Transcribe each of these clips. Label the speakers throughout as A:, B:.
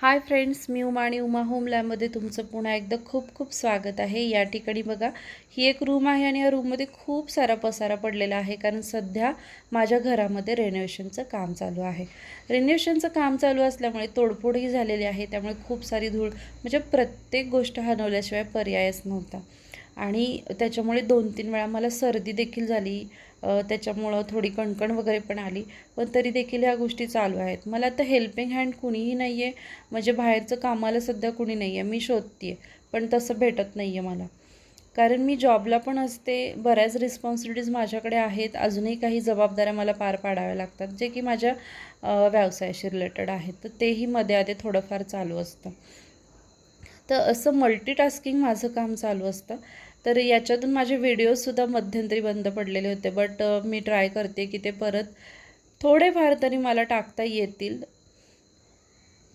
A: Hi friends मी उमा आणि Uma home लॅबमध्ये तुमचं पुन्हा एकदा खूप खूप स्वागत आहे. या ठिकाणी बघा ही एक रूम आहे आणि या रूममध्ये खूप सारा पसारा पडलेला आहे कारण सध्या माझ्या घरामध्ये रेनोव्हेशनचं काम चालू आहे. रेनोव्हेशनचं काम चालू असल्यामुळे तोडफोडही झालेली आहे. त्यामुळे खूप सारी धूळ म्हणजे प्रत्येक गोष्ट हनवल्याशिवाय पर्यायच नव्हता. आणि त्याच्यामुळे दोन तीन वेळा मला सर्दी देखील झाली. त्याच्यामुळं थोडी कणकण वगैरे पण आली. पण तरी देखील ह्या गोष्टी चालू आहेत. मला आता हेल्पिंग हँड कुणीही नाही आहे म्हणजे बाहेरचं कामाला सध्या कुणी नाही आहे मी शोधते पण तसं भेटत नाही आहे मला. कारण मी जॉबला पण असते. बऱ्याच रिस्पॉन्सिबिलिटीज माझ्याकडे आहेत. अजूनही काही जबाबदाऱ्या मला पार पाडाव्या लागतात. जे की माझ्या व्यवसायाशी रिलेटेड आहेत. तर तेही मध्ये आधी थोडंफार चालू असतं. तर असं मल्टीटास्किंग माझं काम चालू असतं. तर याच्यातून माझे व्हिडिओजसुद्धा मध्यंतरी बंद पडलेले होते. बट मी ट्राय करते की ते परत थोडेफार तरी मला टाकता येतील.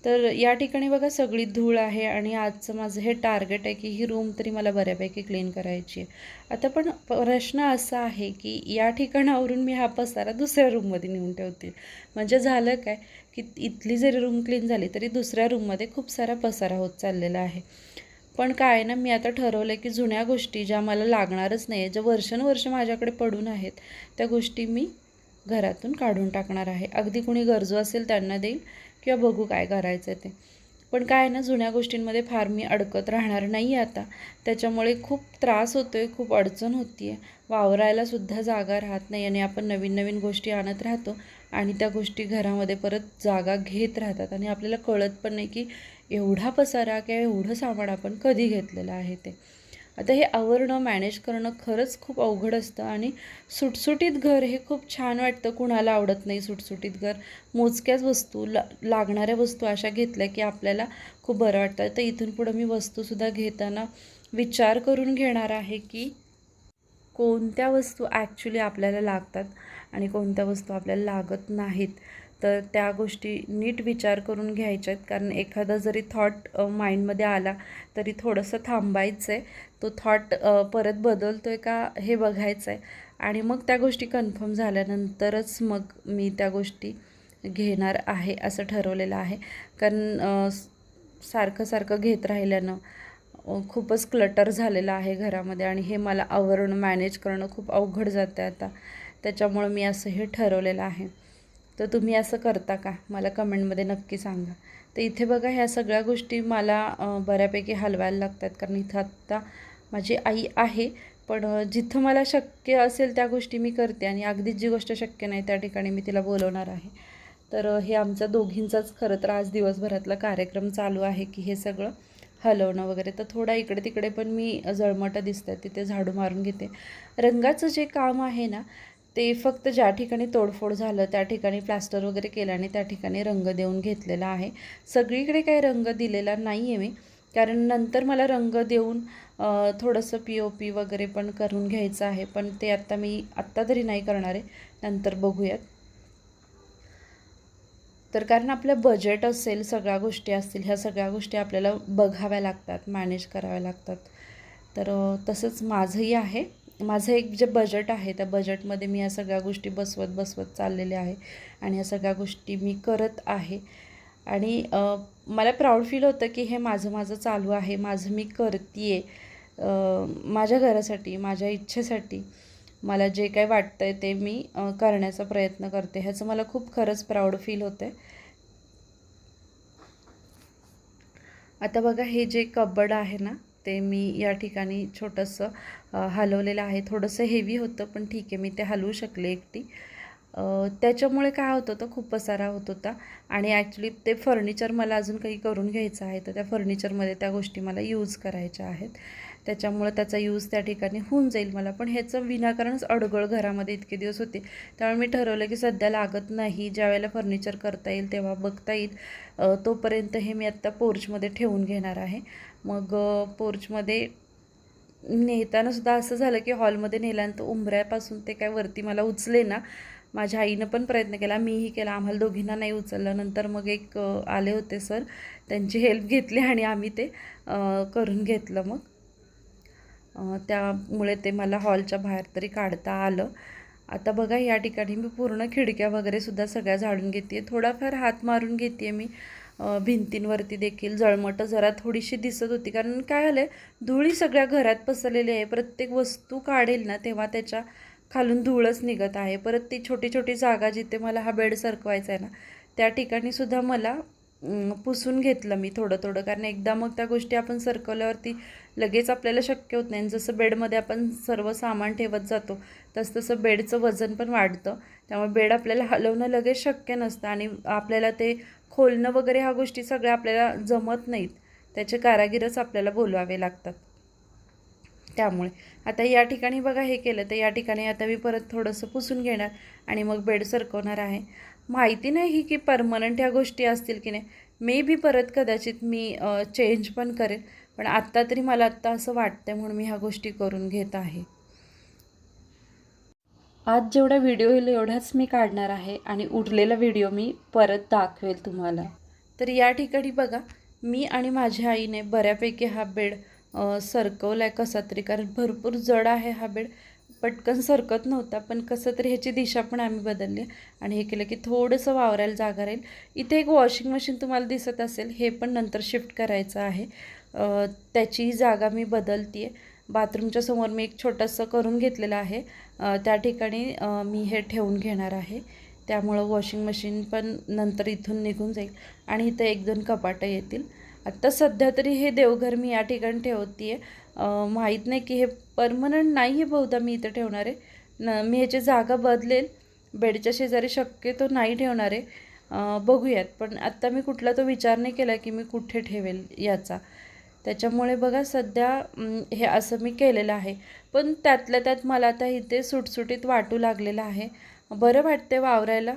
A: तर या ठिकाणी बघा सगळी धूळ आहे आणि आजचं माझं हे टार्गेट आहे की ही रूम तरी मला बऱ्यापैकी क्लीन करायची आहे. आता पण प्रश्न असा आहे की या ठिकाणावरून मी हा पसारा दुसऱ्या रूममध्ये नेऊन ठेवतील म्हणजे झालं काय की इथली जरी रूम क्लीन झाली तरी दुसऱ्या रूममध्ये खूप सारा पसारा होत चाललेला आहे. पण काय ना मी आता ठरवलं की जुन्या गोष्टी ज्या मला लागणारच नाही आहे ज्या वर्षानुवर्ष माझ्याकडे पडून आहेत त्या गोष्टी मी घरातून काढून टाकणार आहे. अगदी कुणी गरजू असेल त्यांना देईल किंवा बघू काय करायचं ते. पण काय आहे ना जुन्या गोष्टींमध्ये फार मी अडकत राहणार नाही आहे आता. त्याच्यामुळे खूप त्रास होतो आहे खूप अडचण होती आहे वावरायला सुद्धा जागा राहत नाही आणि आपण नवीन नवीन गोष्टी आणत राहतो आणि त्या गोष्टी घरामध्ये परत जागा घेत राहतात. आणि आपल्याला कळत पण नाही की एवढा पसारा किंवा एवढं सामान आपण कधी घेतलेलं आहे ते. आता हे आवरणं मॅनेज करणं खरंच खूप अवघड असतं आणि सुटसुटीत घर हे खूप छान वाटतं. कुणाला आवडत नाही सुटसुटीत घर? मोजक्याच वस्तू ला लागणाऱ्या वस्तू अशा घेतल्या की आपल्याला खूप बरं वाटतं. तर इथून पुढं मी वस्तूसुद्धा घेताना विचार करून घेणार आहे की कोणत्या वस्तू ॲक्च्युली आपल्याला लागतात आणि कोणत्या वस्तू आपल्याला लागत नाहीत. तर त्या गोष्टी नीट विचार करून घ्यायच्या आहेत कारण एखादा जरी थॉट माइंडमध्ये आला तरी थोडंसं थांबायचं आहे तो थॉट परत बदलतो आहे का हे बघायचं आहे आणि मग त्या गोष्टी कन्फर्म झाल्यानंतरच मग मी त्या गोष्टी घेणार आहे असं ठरवलेलं आहे. कारण सारखं सारखं घेत राहिल्यानं खूपच क्लटर झालेलं आहे घरामध्ये. आणि हे मला आवरणं मॅनेज करणं खूप अवघड जातं आहे आता. त्याच्यामुळं मी असं हे ठरवलेलं आहे. तर तुम्ही असं करता का? मला कमेंटमध्ये नक्की सांगा. तर इथे बघा ह्या सगळ्या गोष्टी मला बऱ्यापैकी हलवायला लागतात. कारण इथं आत्ता माझी आई आहे. पण जिथं मला शक्य असेल त्या गोष्टी मी करते. आणि अगदीच जी गोष्ट शक्य नाही त्या ठिकाणी मी तिला बोलवणार आहे. तर हे आमचा दोघींचाच खरं तर आज दिवसभरातला कार्यक्रम चालू आहे की हे सगळं हलवणं वगैरे. तर थोडा इकडे तिकडे पण मी जळमटं दिसतात. तिथे झाडू मारून घेते. रंगाचं जे काम आहे ना ते फक्त ज्या ठिकाणी तोडफोड झालं त्या ठिकाणी प्लास्टर वगैरे केलं आणि त्या ठिकाणी रंग देऊन घेतलेला आहे. सगळीकडे काही रंग दिलेला नाही आहे मी. कारण नंतर मला रंग देऊन थोडंसं पी ओ पी वगैरे पण करून घ्यायचं आहे. पण ते आत्ता मी आत्ता तरी नाही करणार आहे. नंतर बघूयात. तर कारण आपलं बजेट असेल सगळ्या गोष्टी असतील ह्या सगळ्या गोष्टी आपल्याला बघाव्या लागतात मॅनेज कराव्या लागतात. तर तसंच माझंही आहे. माझं एक जे बजेट आहे त्या बजेटमध्ये मी या सगळ्या गोष्टी बसवत बसवत चाललेल्या आहे आणि या सगळ्या गोष्टी मी करत आहे. आणि मला प्राऊड फील होतं की हे माझं माझं चालू आहे माझं मी करते माझ्या घरासाठी माझ्या इच्छेसाठी मला जे काही वाटतं आहे ते मी करण्याचा प्रयत्न करते. ह्याचं मला खूप खरंच प्राऊड फील होतं आहे आता बघा हे जे कबड आहे ना ते मी या ठिकाणी छोटंसं हलवलेलं आहे. थोडंसं हेवी होतं पण ठीक आहे मी ते हलवू शकले एकटी. त्याच्यामुळे काय होत होतं खूप पसारा होत होता. आणि ॲक्च्युली ते फर्निचर मला अजून काही करून घ्यायचं आहे तर त्या फर्निचरमध्ये त्या गोष्टी मला यूज करायच्या आहेत. त्याच्यामुळं त्याचा यूज त्या ठिकाणी होऊन जाईल मला. पण ह्याचं विनाकारणच अडगळ घरामध्ये इतके दिवस होते. त्यामुळे मी ठरवलं की सध्या लागत नाही. ज्या वेळेला फर्निचर करता येईल तेव्हा बघता येईल. तोपर्यंत हे मी आत्ता पोर्चमध्ये ठेवून घेणार आहे. मग पोर्चमध्ये नेताना सुद्धा असं झालं की हॉलमध्ये नेल्यानंतर उंबऱ्यापासून ते काय वरती मला उचले ना माझ्या आईनं पण प्रयत्न केला. मीही केला. आम्हाला दोघींना नाही उचललं. नंतर मग एक आले होते सर. त्यांची हेल्प घेतली आणि आम्ही ते करून घेतलं मग. त्यामुळे ते मला हॉलच्या बाहेर तरी काढता आलं. आता बघा या ठिकाणी मी पूर्ण खिडक्या वगैरे सुद्धा सगळ्या झाडून घेते थोडाफार हात मारून घेते मी. भिंतींवरती देखील जळमटं जरा थोडीशी दिसत होती. कारण काय झालं आहे धुळी सगळ्या घरात पसरलेली आहे. प्रत्येक वस्तू काढेल ना तेव्हा त्याच्या खालून धूळच निघत आहे. परत ती छोटी छोटी जागा जिथे मला हा बेड सरकवायचा आहे ना त्या ठिकाणी सुद्धा मला पुसून घेतलं मी थोडं थोडं. कारण एकदा मग त्या गोष्टी आपण सरकवल्यावरती लगेच आपल्याला शक्य होत नाही. जसं बेडमध्ये आपण सर्व सामान ठेवत जातो तसं तसं बेडचं वजन पण वाढतं. त्यामुळे बेड आपल्याला हलवणं लगेच शक्य नसतं आणि आपल्याला ते खोलणं वगैरे ह्या गोष्टी सगळ्या आपल्याला जमत नाहीत. त्याचे कारागीरच आपल्याला बोलवावे लागतात. त्यामुळे आता या ठिकाणी बघा हे केलं तर या ठिकाणी आता मी परत थोडंसं पुसून घेणार आणि मग बेड सरकवणार आहे. माहिती नाही की परमनंट ह्या गोष्टी असतील की नाही. मे बी परत कदाचित मी चेंज पण करेन. पण आत्ता तरी मला आत्ता असं वाटतंय म्हणून मी ह्या गोष्टी करून घेत आहे. आज जेवढा व्हिडिओ येईल एवढाच मी काढणार आहे आणि उरलेला व्हिडिओ मी परत दाखवेल तुम्हाला. तर या ठिकाणी बघा मी आणि माझ्या आईने बऱ्यापैकी हा बेड सरकवला आहे कसा तरी. कारण भरपूर जड आहे हा बेड. पटकन सरकत नव्हता पण कसं तरी ह्याची दिशा पण आम्ही बदलली आणि हे केलं की थोडंसं वावरायला जागा राहील. इथे एक वॉशिंग मशीन तुम्हाला दिसत असेल हे पण नंतर शिफ्ट करायचं आहे. त्याचीही जागा मी बदलते आहे बाथरूमच्या समोर मी एक छोटंसं करून घेतलेलं आहे. त्या ठिकाणी मी हे ठेवून घेणार आहे. त्यामुळं वॉशिंग मशीन पण नंतर इथून निघून जाईल आणि इथं एक दोन कपाटं येतील. आत्ता सध्या तरी हे देवघर मी या ठिकाणी ठेवते आहे माहीत नाही की हे परमनंट नाही आहे बहुधा मी इथं ठेवणार. आहे न मी ह्याची जागा बदलेल. बेडच्या शेजारी शक्यतो नाही ठेवणार. आहे बघूयात. पण आत्ता मी कुठला तो विचार नाही केला की मी कुठे ठेवेल याचा. त्याच्यामुळे बघा सध्या हे असं मी केलेलं आहे. पण त्यातल्या त्यात मला आता इथे सुटसुटीत वाटू लागलेलं आहे. बरं वाटते वावरायला.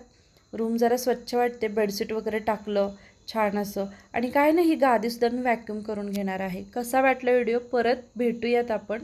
A: रूम जरा स्वच्छ वाटते बेडशीट वगैरे टाकलं. छान असं. आणि काय नाही ही गादीसुद्धा मी वॅक्यूम करून घेणार आहे. कसा वाटला व्हिडिओ? परत भेटूयात आपण.